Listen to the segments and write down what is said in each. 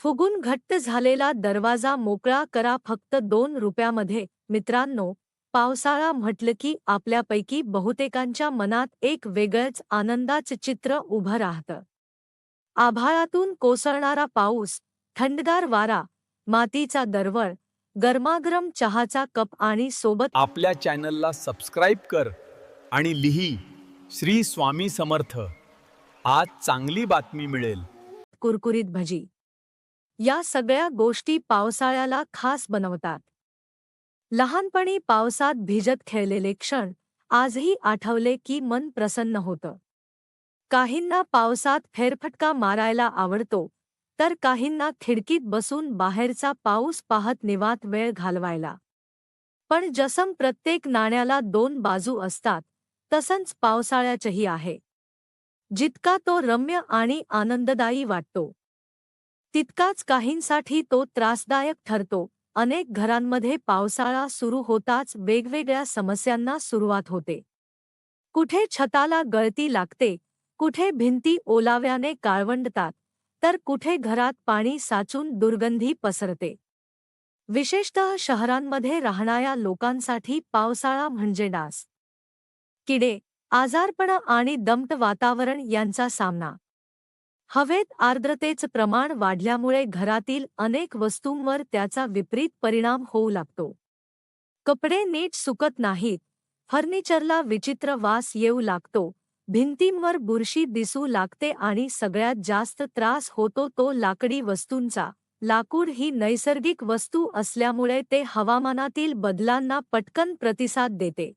फुगून घट्ट झालेला दरवाजा मोकळा करा फक्त दोन रुपयामध्ये. मित्रांनो पावसाळा म्हटलं की आपल्यापैकी बहुतेकांच्या मनात एक वेगळंच आनंदाचं चित्र उभं राहतं. आभाळातून कोसळणारा पाऊस थंडगार वारा मातीचा दरवळ गरमागरम चहाचा कप आणि सोबत आपल्या चॅनलला सबस्क्राईब कर आणि लिही श्री स्वामी समर्थ. आज चांगली बातमी मिळेल. कुरकुरीत भजी. या सगळ्या गोष्टी पावसाळ्याला खास बनवतात. लहानपणी पावसात भिजत खेळलेले क्षण आजही आठवले की मन प्रसन्न होतं. काहींना पावसात फेरफटका मारायला आवडतो तर काहींना खिडकीत बसून बाहेरचा पाऊस पाहत निवात वेळ घालवायला. पण जसं प्रत्येक नाण्याला दोन बाजू असतात तसंच पावसाळ्याचही आहे. जितका तो रम्य आणि आनंददायी वाटतो. तितकाच काहींसाठी तो त्रासदायक ठरतो. अनेक घरांमध्ये पावसाळा सुरू होताच वेगवेगळ्या समस्यांना सुरुवात होते. कुठे छताला गळती लागते कुठे भिंती ओलाव्याने काळवंडतात तर कुठे घरात पाणी साचून दुर्गंधी पसरते. विशेषतः शहरांमध्ये राहणाऱ्या लोकांसाठी पावसाळा म्हणजे डास. किडे आजारपणा आणि दमट वातावरण यांचा सामना. हवेत आर्द्रतेच प्रमाण वाढल्यामुळे घरातील अनेक वस्तूंवर त्याचा विपरीत परिणाम होऊ लागतो. कपडे नीट सुकत नाहीत फर्निचरला विचित्र वास येऊ लागतो भिंतींवर बुरशी दिसू लागते आणि सगळ्यात जास्त त्रास होतो तो लाकडी वस्तूंचा. लाकूड ही नैसर्गिक वस्तू असल्यामुळे ते हवामानातील बदलांना पटकन प्रतिसाद देते.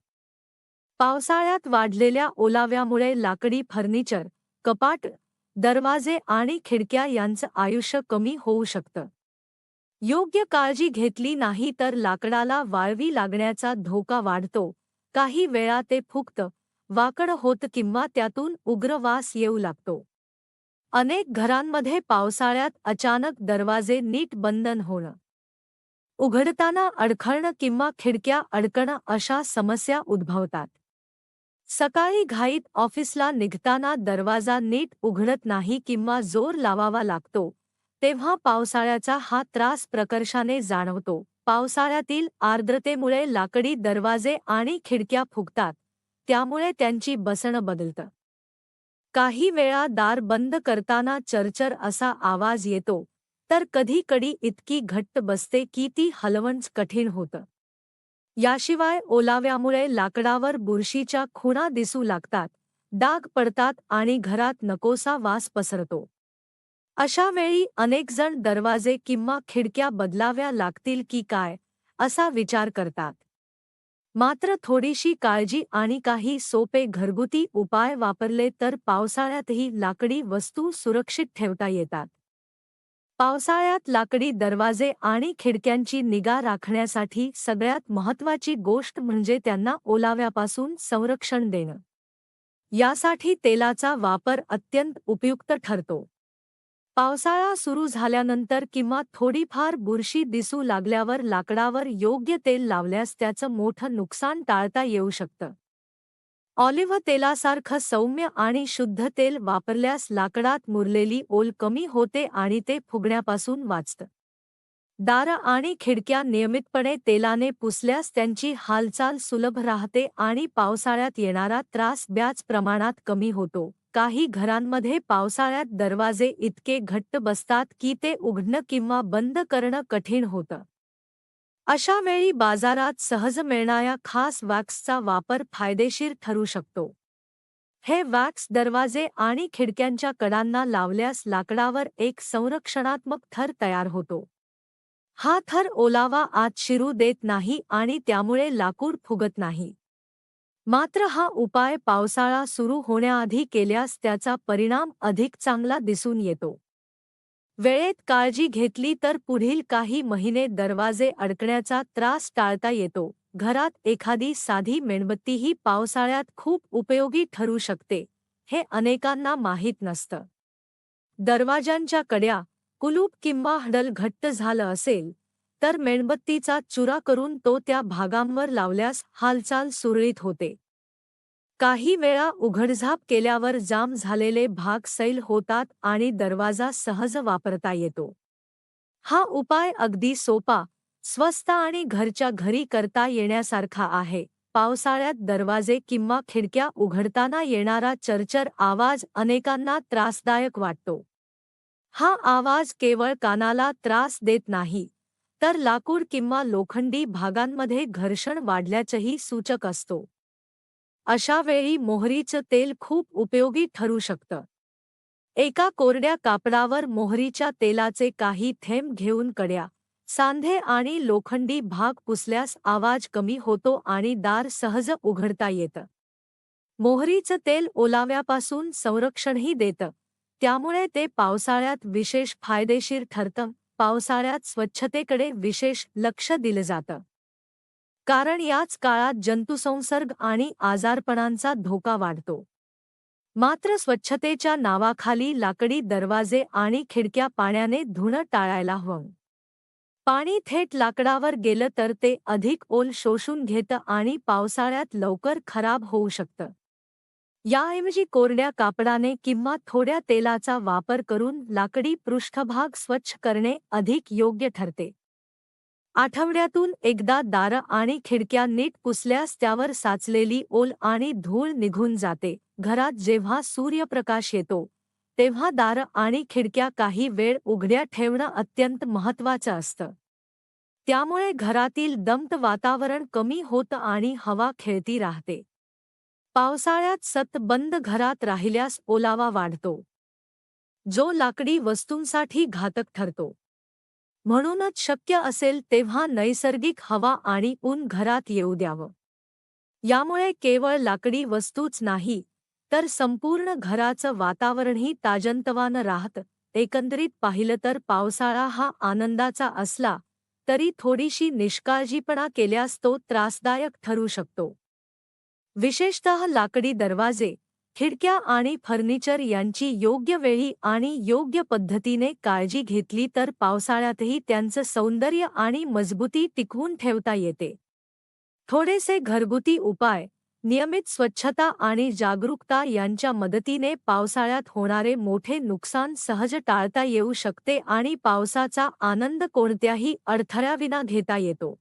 पावसाळ्यात वाढलेल्या ओलाव्यामुळे लाकडी फर्निचर कपाट दरवाजे आणि खिडक्या यांचं आयुष्य कमी होऊ शकतं. योग्य काळजी घेतली नाही तर लाकडाला वाळवी लागण्याचा धोका वाढतो. काही वेळा ते फुगतं वाकड होत किंवा त्यातून उग्र वास येऊ लागतो. अनेक घरांमध्ये पावसाळ्यात अचानक दरवाजे नीट बंधन होणं. उघडताना अडखळणं किंवा खिडक्या अडकणं अशा समस्या उद्भवतात. सकाळी घाईत ऑफिसला निघताना दरवाजा नीट उघडत नाही किंवा जोर लावावा लागतो तेव्हा पावसाळ्याचा हा त्रास प्रकर्षाने जाणवतो. पावसाळ्यातील आर्द्रतेमुळे लाकडी दरवाजे आणि खिडक्या फुगतात त्यामुळे त्यांची बसणं बदलतं. काही वेळा दार बंद करताना चरचर असा आवाज येतो तर कधी कडी इतकी घट्ट बसते की ती हलवणच कठीण होतं. याशिवाय ओलाव्यामुळे लाकडावर बुरशीच्या खुणा दिसू लागतात डाग पडतात आणि घरात नकोसा वास पसरतो. अशा वेळी अनेकजण दरवाजे किंवा खिडक्या बदलाव्या लागतील की काय असा विचार करतात. मात्र थोडीशी काळजी आणि काही सोपे घरगुती उपाय वापरले तर पावसाळ्यातही लाकडी वस्तू सुरक्षित ठेवता येतात. पावसाळ्यात लाकडी दरवाजे आणि खिडक्यांची निगा राखण्यासाठी सगळ्यात महत्त्वाची गोष्ट म्हणजे त्यांना ओलाव्यापासून संरक्षण देणं. यासाठी तेलाचा वापर अत्यंत उपयुक्त ठरतो. पावसाळा सुरू झाल्यानंतर किंवा थोडीफार बुरशी दिसू लागल्यावर लाकडावर योग्य तेल लावल्यास त्याचं मोठं नुकसान टाळता येऊ शकतं. ऑलिव्ह तेलासारखं सौम्य आणि शुद्ध तेल वापरल्यास लाकडात मुरलेली ओल कमी होते आणि ते फुगण्यापासून वाचतं. दारं आणि खिडक्या नियमितपणे तेलाने पुसल्यास त्यांची हालचाल सुलभ राहते आणि पावसाळ्यात येणारा त्रास ब्याच प्रमाणात कमी होतो. काही घरांमध्ये पावसाळ्यात दरवाजे इतके घट्ट बसतात की ते उघडणं किंवा बंद करणं कठीण होतं. अशा वेळी बाजारात सहज मिळणाऱ्या खास वॅक्सचा वापर फायदेशीर ठरू शकतो. हे वॅक्स दरवाजे आणि खिडक्यांच्या कडांना लावल्यास लाकडावर एक संरक्षणात्मक थर तयार होतो. हा थर ओलावा आत शिरू देत नाही आणि त्यामुळे लाकूड फुगत नाही. मात्र हा उपाय पावसाळा सुरू होण्याआधी केल्यास त्याचा परिणाम अधिक चांगला दिसून येतो. वेळेत काळजी घेतली तर पुढील काही महिने दरवाजे अडकण्याचा त्रास टाळता येतो. घरात एखादी साधी मेणबत्तीही पावसाळ्यात खूप उपयोगी ठरू शकते हे अनेकांना माहीत नसतं. दरवाजांच्या कड्या कुलूप किंवा हडल घट्ट झालं असेल तर मेणबत्तीचा चुरा करून तो त्या भागांवर लावल्यास हालचाल सुरळीत होते. काही वेळा उघडझाप केल्यावर जाम झालेले भाग सैल होतात आणि दरवाजा सहज वापरता येतो. हा उपाय अगदी सोपा स्वस्त आणि घरच्या घरी करता येण्यासारखा आहे. पावसाळ्यात दरवाजे किंवा खिडक्या उघडताना येणारा चरचर आवाज अनेकांना त्रासदायक वाटतो. हा आवाज केवळ कानाला त्रास देत नाही तर लाकूड किंवा लोखंडी भागांमध्ये घर्षण वाढल्याचंही सूचक असतो. अशा वेळी मोहरीचं तेल खूप उपयोगी ठरू शकतं. एका कोरड्या कापडावर मोहरीच्या तेलाचे काही थेंब घेऊन कड्या सांधे आणि लोखंडी भाग पुसल्यास आवाज कमी होतो आणि दार सहज उघडता येतं. मोहरीचं तेल ओलाव्यापासून संरक्षणही देतं. त्यामुळे ते पावसाळ्यात विशेष फायदेशीर ठरतं. पावसाळ्यात स्वच्छतेकडे विशेष लक्ष दिलं जातं. कारण याच काळात जंतुसंसर्ग आणि आजारपणांचा धोका वाढतो. मात्र स्वच्छतेच्या नावाखाली लाकडी दरवाजे आणि खिडक्या पाण्याने धुणं टाळायला हवं. पाणी थेट लाकडावर गेलं तर ते अधिक ओल शोषून घेतं आणि पावसाळ्यात लवकर खराब होऊ शकतं. याऐवजी कोरड्या कापडाने किंवा थोड्या तेलाचा वापर करून लाकडी पृष्ठभाग स्वच्छ करणे अधिक योग्य ठरते. आठवड्यातून एकदा दारं आणि खिडक्या नीट पुसल्यास त्यावर साचलेली ओल आणि धूळ निघून जाते. घरात जेव्हा सूर्यप्रकाश येतो तेव्हा दारं आणि खिडक्या काही वेळ उघड्या ठेवणं अत्यंत महत्त्वाचं असतं. त्यामुळे घरातील दमट वातावरण कमी होतं आणि हवा खेळती राहते. पावसाळ्यात सत बंद घरात राहिल्यास ओलावा वाढतो. जो लाकडी वस्तूंसाठी घातक ठरतो. म्हणूनच शक्य असेल तेव्हा नैसर्गिक हवा आणि ऊन घरात येऊ द्यावं. यामुळे केवळ लाकडी वस्तूच नाही तर संपूर्ण घराचं वातावरणही ताजंतवानं राहतं. एकंदरीत पाहिलं तर पावसाळा हा आनंदाचा असला तरी थोडीशी निष्काळजीपणा केल्यास तो त्रासदायक ठरू शकतो. विशेषतः लाकडी दरवाजे खिडक्या आणि फर्निचर यांची योग्य वेळी आणि योग्य पद्धतीने काळजी घेतली तर पावसाळ्यातही त्यांचं सौंदर्य आणि मजबूती टिकवून ठेवता येते. थोडेसे घरगुती उपाय नियमित स्वच्छता आणि जागरूकता यांच्या मदतीने पावसाळ्यात होणारे मोठे नुकसान सहज टाळता येऊ शकते आणि पावसाचा आनंद कोणत्याही अडथळ्याविना घेता येतो.